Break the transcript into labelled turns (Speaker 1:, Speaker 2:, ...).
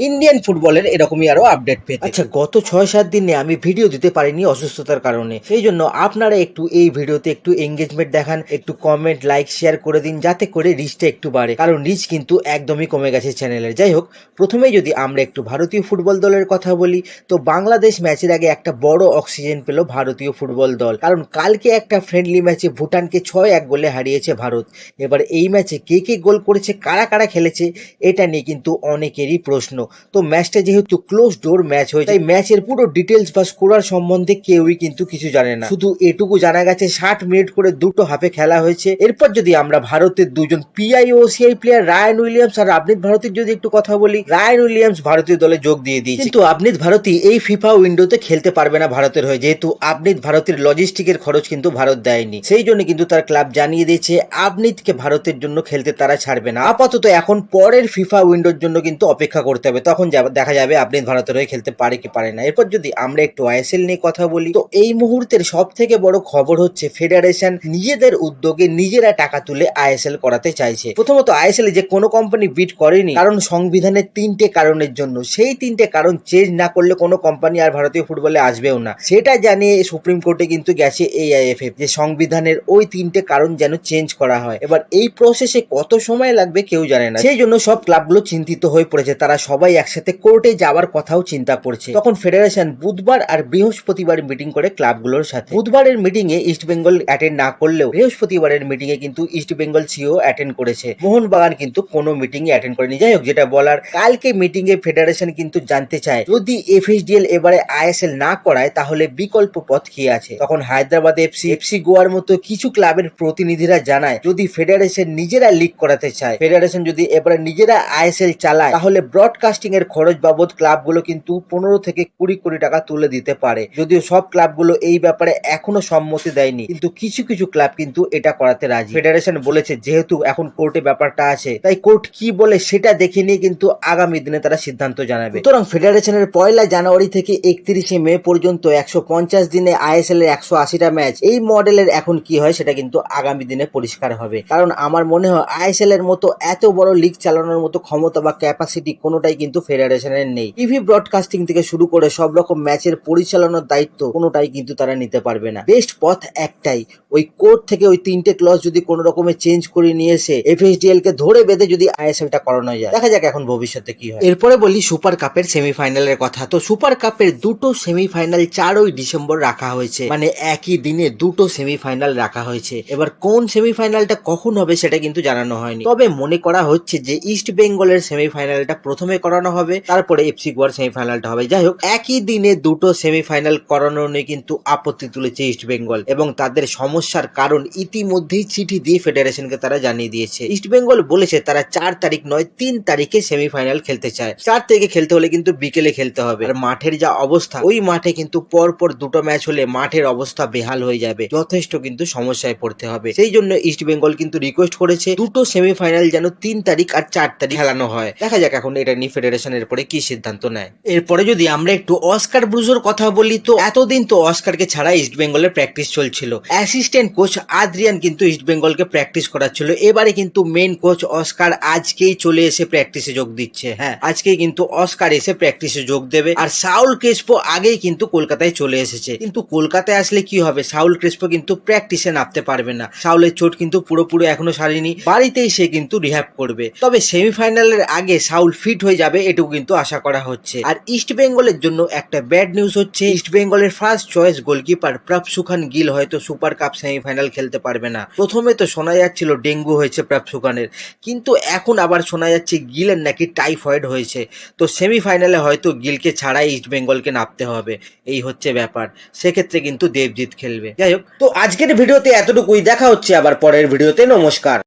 Speaker 1: Indian ফুটবলের এরকমই আরও আপডেট পেতে আচ্ছা গত ছয় সাত দিনে আমি ভিডিও দিতে পারিনি অসুস্থতার কারণে। সেই জন্য আপনারা একটু এই ভিডিওতে একটু এঙ্গেজমেন্ট দেখান একটু কমেন্ট লাইক শেয়ার করে দিন যাতে করে রিচটা একটু বাড়ে। কারণ রিচ কিন্তু একদমই কমে গেছে চ্যানেলের যাই হোক প্রথমে যদি আমরা একটু ভারতীয় ফুটবল দলের কথা বলি তো বাংলাদেশ ম্যাচের আগে একটা বড় অক্সিজেন পেল ভারতীয় ফুটবল দল। কারণ কালকে একটা ফ্রেন্ডলি ম্যাচে ভুটানকে ছয় এক গোলে হারিয়েছে ভারত। এবার এই ম্যাচে কে কে গোল করেছে কারা কারা খেলেছে এটা নিয়ে কিন্তু অনেকেরই প্রশ্ন। তো ম্যাচটা যেহেতু ক্লোজ ডোর ম্যাচ হয়েছে, তাই ম্যাচের পুরো ডিটেলস বা স্কোরার সম্বন্ধে কেউই কিন্তু কিছু জানে না। শুধু এটুকু জানা গেছে, ষাট মিনিট করে দুটো হাফে খেলা হয়েছে। এরপর যদি আমরা ভারতের দুজন পিআই ও সিআই প্লেয়ার রায়ান উইলিয়ামস আর আবনিত ভারতীর যদি একটু কথা বলি রায়ান উইলিয়ামস ভারতীয় দলে যোগ দিয়ে দিয়েছে। কিন্তু আবনিত ভারতী এই ফিফা উইন্ডোতে খেলতে পারবে না ভারতের হয়ে, যেহেতু আবনিত ভারতের লজিস্টিকের খরচ কিন্তু ভারত দেয়নি। সেই জন্য কিন্তু তার ক্লাব জানিয়ে দিয়েছে, আবনিতকে ভারতের জন্য খেলতে তারা ছাড়বে না। আপাতত এখন পরের ফিফা উইন্ডোর জন্য কিন্তু অপেক্ষা করতে হবে তখন দেখা যাবে আপনি ভারতের হয়ে খেলতে পারে কি পারে না। এরপর যদি আমরা একটু আইএসএল নিয়ে কথা বলি, তো এই মুহূর্তের সব থেকে বড় খবর হচ্ছে ফেডারেশন নিজেদের উদ্যোগে নিজেরা টাকা তুলে আইএসএল করাতে চাইছে। প্রথমত আইএসএল যে কোনো কোম্পানি বিট করেনি, কারণ সংবিধানের তিনটে কারণের জন্য। সেই তিনটে কারণ চেঞ্জ না করলে কোনো কোম্পানি আর ভারতীয় ফুটবলে আসবেও না। সেটা জানিয়ে সুপ্রিম কোর্টে কিন্তু গেছে এআইএফএফ যে সংবিধানের ওই তিনটে কারণ যেন চেঞ্জ করা হয়। এবার এই প্রসেসে কত সময় লাগবে কেউ জানে না। সেই জন্য সব ক্লাবগুলো চিন্তিত হয়ে পড়েছে। তারা সবাই একসাথে কোর্টে যাওয়ার কথাও চিন্তা করছে। তখন ফেডারেশন বুধবার আর বৃহস্পতিবার মিটিং করে ক্লাবগুলোর সাথে। বুধবারের মিটিং এ ইস্ট বেঙ্গল অ্যাটেন্ড না করলেও বৃহস্পতিবারের মিটিং এ কিন্তু ইস্ট বেঙ্গল সিও অ্যাটেন্ড করেছে। মোহনবাগান কিন্তু কোনো মিটিং এ অ্যাটেন্ড করেনি। যাই হোক, যেটা বলার, কালকে মিটিং এ ফেডারেশন কিন্তু জানতে চায়, যদি এফএসডিএল এবারে আইএসএল না করায়, তাহলে বিকল্প পথ কি আছে? তখন হায়দ্রাবাদ এফসি এফসি গোয়ার মতো কিছু ক্লাবের প্রতিনিধিরা জানায়, যদি ফেডারেশন নিজেরা লিগ করাতে চায় ফেডারেশন যদি এবারে নিজেরা আইএসএল চালায়, তাহলে ব্রডকাস্টিং এর খরচ বাবদ ক্লাবগুলো কিন্তু পনেরো থেকে কুড়ি কোটি টাকা তুলে দিতে পারে। যদিও সব ক্লাবগুলো এই ব্যাপারে এখনও সম্মতি দেয়নি, কিন্তু কিছু কিছু ক্লাব কিন্তু এটা করাতে রাজি। ফেডারেশন বলেছে, যেহেতু এখন কোর্টে ব্যাপারটা আছে, তাই কোর্ট কি বলে সেটা দেখে নিয়ে কিন্তু আগামী দিনে তারা সিদ্ধান্ত জানাবে। সুতরাং ফেডারেশনের পয়লা জানুয়ারি থেকে একত্রিশে মে পর্যন্ত একশো পঞ্চাশ দিনে আইএসএল এর একশো আশিটা ম্যাচ এই মডেলের এখন কি হয় সেটা কিন্তু আগামী দিনে পরিষ্কার হবে। কারণ আমার মনে হয় আইএসএল এর মতো এত বড় লিগ চালানোর মতো ক্ষমতা বা ক্যাপাসিটি কোনোটাই কিন্তু ফেডারেশনের নেই। টিভি ব্রডকাস্টিং থেকে শুরু করে সব রকম ম্যাচের পরিচালনার দায়িত্ব কোনোটাই কিন্তু তারা নিতে পারবে না। বেস্ট পথ একটাই, ওই কোর্ট থেকে ওই তিনটে ক্লজ যদি কোনো রকমের চেঞ্জ করে নিয়ে এসে এফএসডিএল কে ধরে বেঁধে যদি আইএসএলটা করানো যায়, দেখা যাক এখন ভবিষ্যতে কি হয়। এরপরে বলি সুপার কাপের সেমিফাইনালের কথা। তো সুপার কাপের দুটো সেমিফাইনাল চারই ডিসেম্বর রাখা হয়েছে। মানে একই দিনে দুটো সেমিফাইনাল রাখা হয়েছে। এবার কোন সেমিফাইনালটা কখন হবে সেটা কিন্তু জানানো হয়নি। তবে মনে করা হচ্ছে যে ইস্ট বেঙ্গলের সেমিফাইনালটা প্রথমে করানো হবে। তারপরে এফসি গোয়ার সেমিফাইনালটা হবে। যাই হোক, একই দিনে দুটো সেমিফাইনাল করানো নিয়ে কিন্তু আপত্তি তুলেছে ইস্ট বেঙ্গল এবং তাদের সমস্যার কারণ ইতিমধ্যেই চিঠি দিয়ে ফেডারেশনকে তারা জানিয়ে দিয়েছে। ইস্ট বেঙ্গল বলেছে, তারা চার তারিখ নয়, তিন তারিখে সেমিফাইনাল খেলতে চায়। চার তারিখে খেলতে হলে কিন্তু বিকেলে খেলতে হবে। আর মাঠের যা অবস্থা, ওই মাঠে কিন্তু পর পর দুটো ম্যাচ হলে মাঠের অবস্থা বেহাল হয়ে যাবে। যথেষ্ট কিন্তু সমস্যায় পড়তে হবে। সেই জন্য ইস্ট বেঙ্গল কিন্তু রিকোয়েস্ট করেছে, দুটো সেমিফাইনাল যেন তিন তারিখ আর চার তারিখ খেলানো হয়। দেখা যাক এখন এটা নিয়ে ফেডারেশনের পরে কি সিদ্ধান্ত নেয়? এরপরে যদি আমরা একটু অস্কার ব্রুজোর কথা বলি, তো এতদিন তো অস্কারকে ছাড়া ইস্ট বেঙ্গলের প্র্যাকটিস চলছিল। অ্যাসিস্ট্যান্ট কোচ আদ্রিয়ান কিন্তু ইস্ট বেঙ্গলকে প্র্যাকটিস করাচ্ছিল। এবারে কিন্তু মেন কোচ অস্কার আজকেই চলে এসে প্র্যাকটিসে যোগ দিচ্ছে। হ্যাঁ আজকেই কিন্তু অস্কার এসে প্র্যাকটিসে যোগ দেবে। আর সাউল ক্রেসপো আগেই কিন্তু কলকাতায় চলে এসেছে। কিন্তু কলকাতায় আসলে কি হবে? সাউল ক্রেসপো কিন্তু প্র্যাকটিসে নামতে পারবে না। সাউলের চোট কিন্তু পুরোপুরি এখনও সারেনি। বাড়িতেই সে কিন্তু রিহ্যাব করবে। তবে সেমিফাইনালের আগে সাউল ফিট হয়ে যাবে এটুকু কিন্তু আশা করা হচ্ছে। আর ইস্ট বেঙ্গলের জন্য একটা ব্যাড নিউজ হচ্ছে ইস্ট বেঙ্গলের first choice goalkeeper Prabhsukhan Gill হয়তো সুপার কাপ সেমিফাইনাল খেলতে পারবে না। প্রথমে তো শোনা যাচ্ছিল ডেঙ্গু হয়েছে প্রাপসুখানের কিন্তু এখন আবার শোনা যাচ্ছে গিলের নাকি টাইফয়েড হয়েছে। তো সেমিফাইনালে হয়তো গিলকে ছাড়াই ইস্ট বেঙ্গলকে নামতে হবে, এই হচ্ছে ব্যাপার। সেক্ষেত্রে কিন্তু দেবজিৎ খেলবে। যাই হোক, তো আজকের ভিডিওতে এতটুকুই, দেখা হচ্ছে আবার পরের ভিডিওতে, নমস্কার।